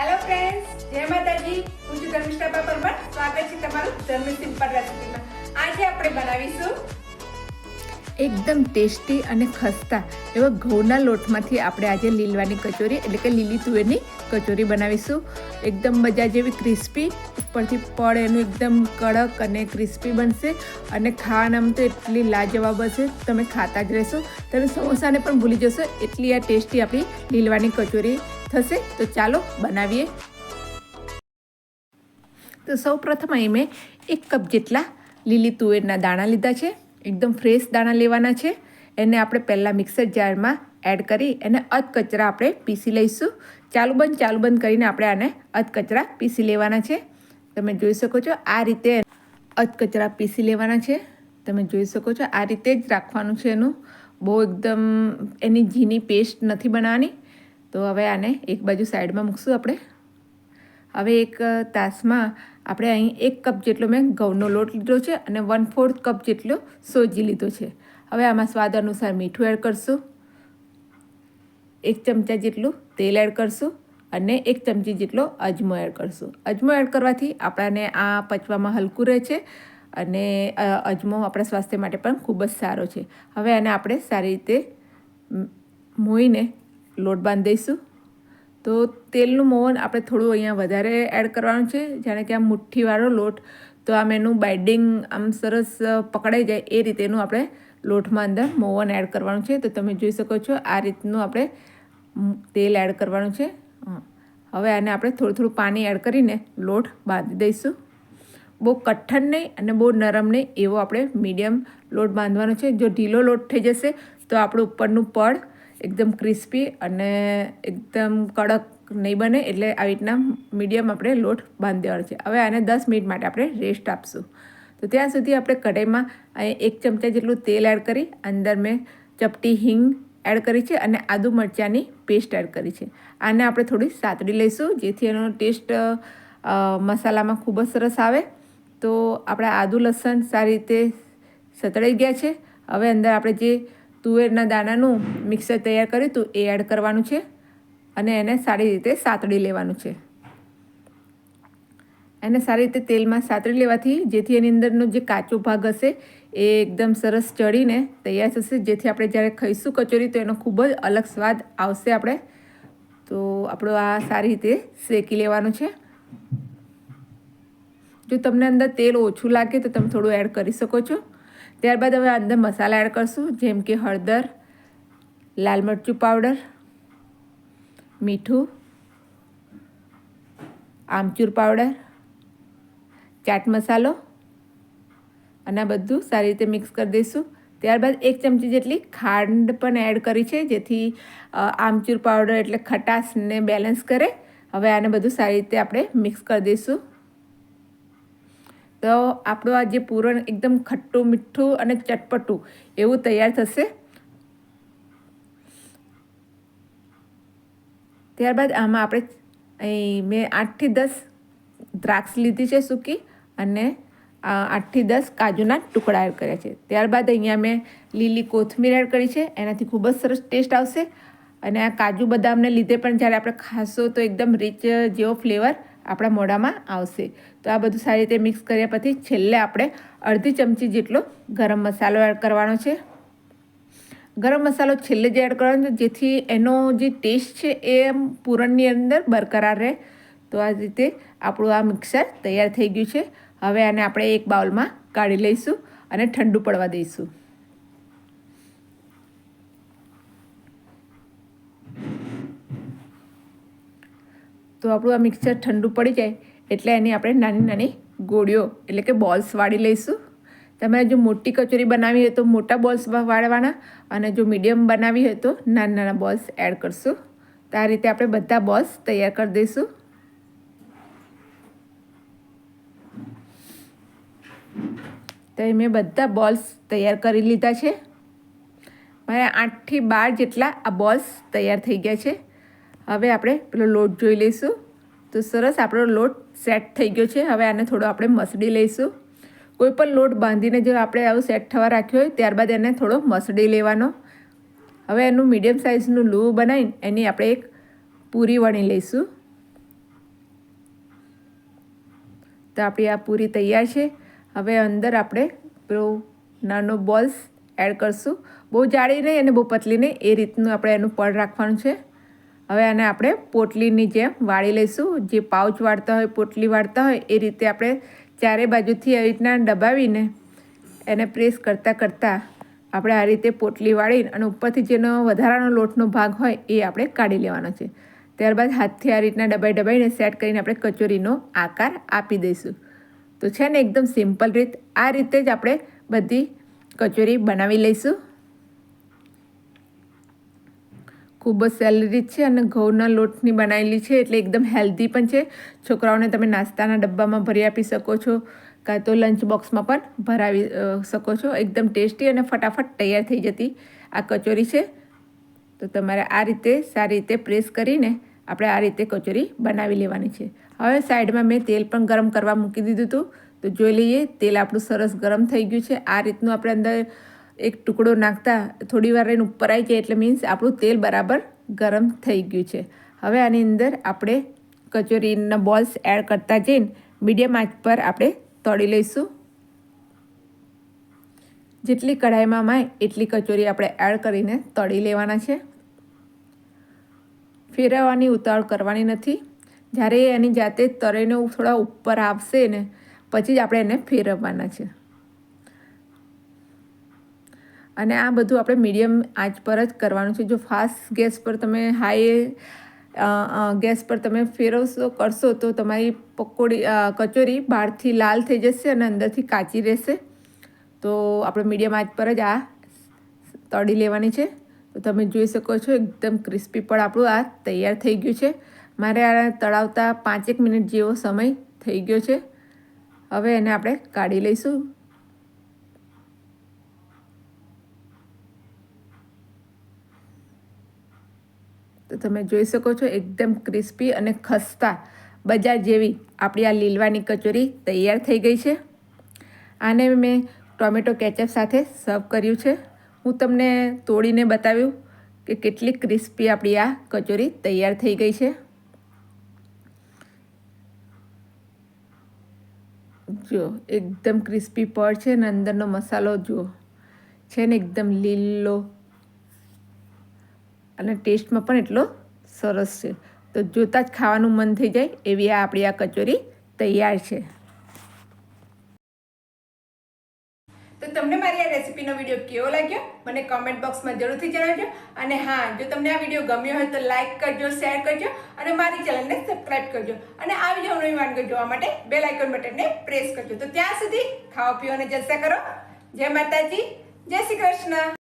Hello friends જય માતાજી. હું છું ધર્મિષ્ઠા પરમાર સ્વાગત છે તમારું ધર્મી સિમ્પલ રેસિપીમાં. આજે આપણે બનાવીશું એકદમ ટેસ્ટી અને ખસ્તા એવા ઘઉંના લોટમાંથી આપણે આજે લીલવાની કચોરી, એટલે કે લીલી તુવેરની કચોરી બનાવીશું. એકદમ મજા જેવી ક્રિસ્પી. ઉપરથી પડ એનું એકદમ કડક અને ક્રિસ્પી બનશે અને ખાવાનામાં તો એટલી લાજવાબ હશે, તમે ખાતા જ રહેશો. તમે સમોસાને પણ ભૂલી જશો, એટલી આ ટેસ્ટી આપણી લીલવાની કચોરી. થશે, તો ચાલો બનાવીએ. તો સૌ પ્રથમ અહીં મેં એક કપ જેટલા લીલી તુવેરના દાણા લીધા છે. એકદમ ફ્રેશ દાણા લેવાના છે. એને આપણે પહેલાં મિક્સર જારમાં એડ કરી એને અધકચરા આપણે પીસી લઈશું. ચાલુ બંધ ચાલુ બંધ કરીને આપણે આને અધકચરા પીસી લેવાના છે. તમે જોઈ શકો છો આ રીતે અધકચરા પીસી લેવાના છે. તમે જોઈ શકો છો આ રીતે જ રાખવાનું છે એનું. બહુ એકદમ એની ઝીની પેસ્ટ નથી બનાવવાની. તો હવે આને એક બાજુ સાઈડમાં મૂકશું આપણે. હવે એક તાસમાં આપણે અહીં એક કપ જેટલો મેં ઘઉંનો લોટ લીધો છે અને વન ફોર્થ કપ જેટલો સોજી લીધો છે. હવે આમાં સ્વાદ અનુસાર મીઠું એડ કરશું. એક ચમચા જેટલું તેલ એડ કરશું અને એક ચમચી જેટલો અજમો એડ કરશું. અજમો એડ કરવાથી આપણાને આ પચવામાં હલકું રહે છે અને અજમો આપણા સ્વાસ્થ્ય માટે પણ ખૂબ જ સારો છે. હવે આને આપણે સારી રીતે મોઈને લોટ બાંધી દઈશું. તો તેલનું મોહન આપણે થોડું અહીંયા વધારે એડ કરવાનું છે. જાણે કે આ મુઠ્ઠીવાળો લોટ, તો આમ એનું બાઇડિંગ આમ સરસ પકડાઈ જાય એ રીતેનું આપણે લોટમાં અંદર મોવન એડ કરવાનું છે. તો તમે જોઈ શકો છો આ રીતનું આપણે તેલ એડ કરવાનું છે. હવે આને આપણે થોડું થોડું પાણી એડ કરીને લોટ બાંધી દઈશું. બહુ કઠણ નહીં અને બહુ નરમ નહીં એવો આપણે મીડિયમ લોટ બાંધવાનો છે. જો ઢીલો લોટ થઈ જશે, તો આપણું ઉપરનું પડ એકદમ ક્રિસ્પી અને એકદમ કડક નહીં બને એટલે આવી રીતના મીડિયમ આપણે લોટ બાંધી દેવાનો છે. હવે આને દસ મિનિટ માટે આપણે રેસ્ટ આપશું. તો ત્યાં સુધી આપણે કઢાઈમાં અહીં એક ચમચા જેટલું તેલ એડ કરી, અંદર મેં ચપટી હિંગ એડ કરી છે અને આદુ મરચાંની પેસ્ટ એડ કરી છે. આને આપણે થોડી સાતડી લઈશું, જેથી એનો ટેસ્ટ મસાલામાં ખૂબ જ સરસ આવે. તો આપણે આદુ લસણ સારી રીતે સતળાઈ ગયા છે. હવે અંદર આપણે જે તુવેરના દાણાનું મિક્સર તૈયાર કર્યું હતું એ એડ કરવાનું છે અને એને સારી રીતે સાતડી લેવાનું છે. એને સારી રીતે તેલમાં સાતડી લેવાથી જેથી એની અંદરનો જે કાચો ભાગ હશે એ એકદમ સરસ ચડીને તૈયાર થશે. જેથી આપણે જ્યારે ખાઈશું કચોરી તો એનો ખૂબ જ અલગ સ્વાદ આવશે આપણે. તો આપણો આ સારી રીતે શેકી લેવાનું છે. જો તમને અંદર તેલ ઓછું લાગે તો તમે થોડું એડ કરી શકો છો. ત્યારબાદ હવે અંદર મસાલા એડ કરશું, જેમ કે હળદર, લાલ મરચું પાવડર, મીઠું, આમચૂર પાવડર, ચાટ મસાલો, અને બધું સારી રીતે મિક્સ કરી દઈશું. ત્યારબાદ એક ચમચી જેટલી ખાંડ પણ એડ કરી છે, જેથી આમચૂર પાવડર એટલે ખટાશને બેલેન્સ કરે. હવે આને બધું સારી રીતે આપણે મિક્સ કરી દઈશું. તો આપણો આ જે પૂરણ એકદમ ખટ્ટું, મીઠું અને ચટપટું, એવું તૈયાર થશે. ત્યારબાદ આમાં આપણે મેં આઠથી દસ દ્રાક્ષ લીધી છે સૂકી અને આઠથી દસ કાજુના ટુકડા એડ કર્યા છે. ત્યારબાદ અહીંયા મેં લીલી કોથમીર એડ કરી છે, એનાથી ખૂબ જ સરસ ટેસ્ટ આવશે. અને આ કાજુ બદામને લીધે પણ જ્યારે આપણે ખાશો તો એકદમ રીચ જેવો ફ્લેવર આપણા મોઢામાં આવશે. તો આ બધું સારી રીતે મિક્સ કર્યા પછી છેલ્લે આપણે અડધી ચમચી જેટલો ગરમ મસાલો એડ કરવાનો છે. ગરમ મસાલો છેલ્લે જ એડ કરવાનો જેથી એનો જે ટેસ્ટ છે એ પૂરણની અંદર બરકરાર રહે. તો આ રીતે આપણું આ મિક્સર તૈયાર થઈ ગયું છે. હવે આને આપણે એક બાઉલમાં કાઢી લઈશું અને ઠંડુ પડવા દઈશું. તો આપણું આ મિક્સર ઠંડુ પડી જાય એટલે એની આપણે નાની નાની ગોળીઓ એટલે કે બોલ્સ વાળી લઈશું. તમે જો મોટી કચોરી બનાવી હોય તો મોટા બોલ્સ વાળવાના અને જો મીડિયમ બનાવી હોય તો નાના નાના બોલ્સ એડ કરશું. તો આ રીતે આપણે બધા બોલ્સ તૈયાર કરી દઈશું. તો એ મેં બધા બોલ્સ તૈયાર કરી લીધા છે. મારે આઠથી બાર જેટલા આ બોલ્સ તૈયાર થઈ ગયા છે. હવે આપણે પેલો લોટ જોઈ લઈશું. તો સરસ આપણો લોટ સેટ થઈ ગયો છે. હવે આને થોડો આપણે મસડી લઈશું. કોઈ પણ લોટ બાંધીને જો આપણે આવું સેટ થવા રાખ્યો હોય, ત્યારબાદ એને થોડો મસડી લેવાનો. હવે એનું મીડિયમ સાઇઝનું લૂ બનાવીને એની આપણે એક પૂરી વણી લઈશું. તો આપણી આ પૂરી તૈયાર છે. હવે અંદર આપણે પેલો નાનો બોલ્સ એડ કરશું. બહુ જાડી નહીં અને બહુ પતલી નહીં, એ રીતનું આપણે એનું પડ રાખવાનું છે. હવે આને આપણે પોટલીની જેમ વાળી લઈશું. જે પાઉચ વાળતા હોય, પોટલી વાળતા હોય, એ રીતે આપણે ચારે બાજુથી આવી રીતના દબાવીને એને પ્રેસ કરતાં કરતાં આપણે આ રીતે પોટલી વાળીને અને ઉપરથી જેનો વધારાનો લોટનો ભાગ હોય, એ આપણે કાઢી લેવાનો છે. ત્યારબાદ હાથથી આ રીતના ડબાઈ ડબાઈને સેટ કરીને આપણે કચોરીનો આકાર આપી દઈશું. તો છે ને, એકદમ સિમ્પલ રીત. આ રીતે જ આપણે બધી કચોરી બનાવી લઈશું. ખૂબ જ સેલરી છે અને ઘઉંના લોટની બનાવેલી છે એટલે એકદમ હેલ્ધી પણ છે. છોકરાઓને તમે નાસ્તાના ડબ્બામાં ભરી આપી શકો છો કાં તો લંચ બોક્સમાં પણ ભરાવી શકો છો. એકદમ ટેસ્ટી અને ફટાફટ તૈયાર થઈ જતી આ કચોરી છે. તો તમારે આ રીતે સારી રીતે પ્રેસ કરીને આપણે આ રીતે કચોરી બનાવી લેવાની છે. હવે સાઈડમાં મેં તેલ પણ ગરમ કરવા મૂકી દીધું હતું. તો જોઈ લઈએ, તેલ આપણું સરસ ગરમ થઈ ગયું છે. આ રીતનું આપણે અંદર એક ટુકડો નાખતા થોડી વાર રહીને ઉપર આવી જાય એટલે મીન્સ આપણું તેલ બરાબર ગરમ થઈ ગયું છે. હવે આની અંદર આપણે કચોરીના બોલ્સ એડ કરતા જઈને મીડિયમ આંચ પર આપણે તળી લઈશું. જેટલી કઢાઈમાં માય એટલી કચોરી આપણે એડ કરીને તળી લેવાના છે. ફેરવવાની, ઉતાવળ કરવાની નથી. જ્યારે એની જાતે તળીને થોડા ઉપર આવશે ને, પછી જ આપણે એને ફેરવવાના છે. અને આ બધું આપણે મીડિયમ આંચ પર જ કરવાનું છે. જો ફાસ્ટ ગેસ પર તમે હાઈ ગેસ પર તમે ફેરવશો, કરશો તો તમારી પકોડી કચોરી બહારથી લાલ થઈ જશે અને અંદરથી કાચી રહેશે. તો આપણે મીડિયમ આંચ પર જ આ તળી લેવાની છે. તો તમે જોઈ શકો છો એકદમ ક્રિસ્પી પણ આપણું આ તૈયાર થઈ ગયું છે. મારે આ તળાવતા પાંચેક મિનિટ જેવો સમય થઈ ગયો છે. હવે એને આપણે કાઢી લઈશું. તો તમે જોઈ શકો છો એકદમ ક્રિસ્પી અને ખસ્તા બજાર જેવી આપણી આ લીલવાની કચોરી તૈયાર થઈ ગઈ છે. આને મેં ટોમેટો કેચઅપ સાથે સર્વ કર્યું છે. હું તમને તોડીને બતાવ્યું કે કેટલી ક્રિસ્પી આપણી આ કચોરી તૈયાર થઈ ગઈ છે. જો, એકદમ ક્રિસ્પી પડ છે અને અંદરનો મસાલો જુઓ છે ને એકદમ લીલો અને ટેસ્ટમાં પણ એટલો સરસ છે. તો જોતાં જ ખાવાનું મન થઈ જાય એવી આ આપણી આ કચોરી તૈયાર છે. તો તમને મારી આ રેસીપીનો વીડિયો કેવો લાગ્યો? મને કોમેન્ટ બોક્સમાં જરૂરથી જણાવજો. અને હા, જો તમને આ વીડિયો ગમ્યો હોય તો લાઇક કરજો શેર કરજો અને મારી ચેનલને સબસ્ક્રાઇબ કરજો. અને આ વીડિયો નવી વાનગી જોવા માટે બેલ આઇકોન બટનને પ્રેસ કરજો. તો ત્યાં સુધી ખાઓ, પીઓ અને જલસા કરો. જય માતાજી, જય શ્રી કૃષ્ણ.